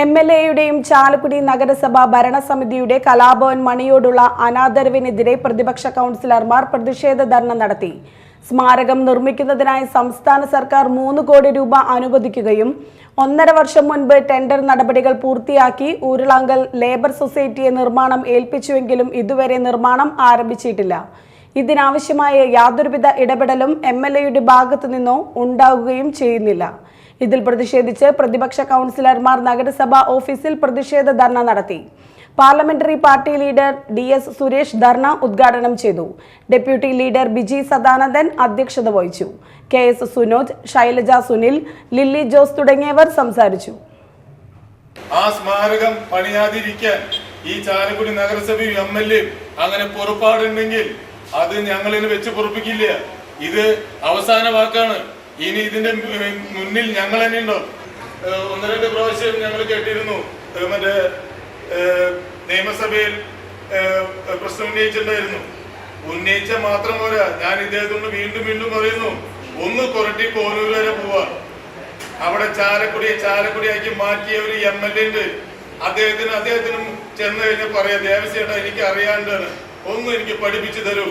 M L എയുടെയും ചാലക്കുടി നഗരസഭ ഭരണസമിതിയുടെ കലാഭവൻ മണിയോടുള്ള അനാദരവിനെതിരെ പ്രതിപക്ഷ കൗൺസിലർമാർ പ്രതിഷേധ ധർണ നടത്തി. സ്മാരകം നിർമ്മിക്കുന്നതിനായി സംസ്ഥാന സർക്കാർ മൂന്ന് കോടി രൂപ അനുവദിക്കുകയും ഒന്നര വർഷം മുൻപ് ടെൻഡർ നടപടികൾ പൂർത്തിയാക്കി ഊരുളാങ്കൽ ലേബർ സൊസൈറ്റിയെ നിർമ്മാണം ഏൽപ്പിച്ചുവെങ്കിലും ഇതുവരെ നിർമ്മാണം ആരംഭിച്ചിട്ടില്ല. ഇതിനാവശ്യമായ യാതൊരുവിധ ഇടപെടലും എം എൽ എയുടെ ഭാഗത്തു നിന്നോ ഉണ്ടാകുകയും ചെയ്യുന്നില്ല. ഇതിൽ പ്രതിഷേധിച്ച് പ്രതിപക്ഷ കൗൺസിലർമാർ നഗരസഭാ ഓഫീസിൽ പ്രതിഷേധ ധർണ നടത്തി. Parliamentary party leader D S Suresh dharna ഉദ്ഘാടനം ചെയ്തു. ഡെപ്യൂട്ടി ലീഡർ ബിജി സദാനന്ദൻ അധ്യക്ഷത വഹിച്ചു. കെ എസ് സുനോജ് ശൈലജ സുനിൽ ലില്ലി ജോസ് തുടങ്ങിയവർ സംസാരിച്ചു. ആ സ്മാരകം പണിയാതിരിക്കാൻ ഈ ചാലക്കുടി നഗരസഭയും എം എൽ എയും അങ്ങനെ പുറപ്പാടുണ്ടെങ്കിൽ അത് ഞങ്ങളിന് വെച്ച് പൊറപ്പിക്കില്ല. ഇത് അവസാന വാക്കാണ്. ഇനി ഇതിന്റെ മുന്നിൽ ഞങ്ങൾ തന്നെ ഉണ്ടോ? ഒന്ന് രണ്ട് പ്രാവശ്യം ഞങ്ങൾ കേട്ടിരുന്നു. മറ്റേ നിയമസഭയിൽ പ്രശ്നം ഉന്നയിച്ചിട്ടുണ്ടായിരുന്നു. ഉന്നയിച്ച മാത്രം പോരാ. ഞാൻ ഇദ്ദേഹത്തോട് വീണ്ടും വീണ്ടും പറയുന്നു ഒന്ന് കൊരട്ടി കോനൂർ വരെ പോവാ. അവിടെ ചാലക്കുടിയെ ചാലക്കുടിയാക്കി മാറ്റിയ ഒരു എം എൽ എ ഉണ്ട്. അദ്ദേഹത്തിന് അദ്ദേഹത്തിനും ചെന്ന് കഴിഞ്ഞാൽ പറയാം ദേവസ്വേട്ടാ എനിക്ക് അറിയാണ്ടാണ് ഒന്നും എനിക്ക് പഠിപ്പിച്ചു തരൂ.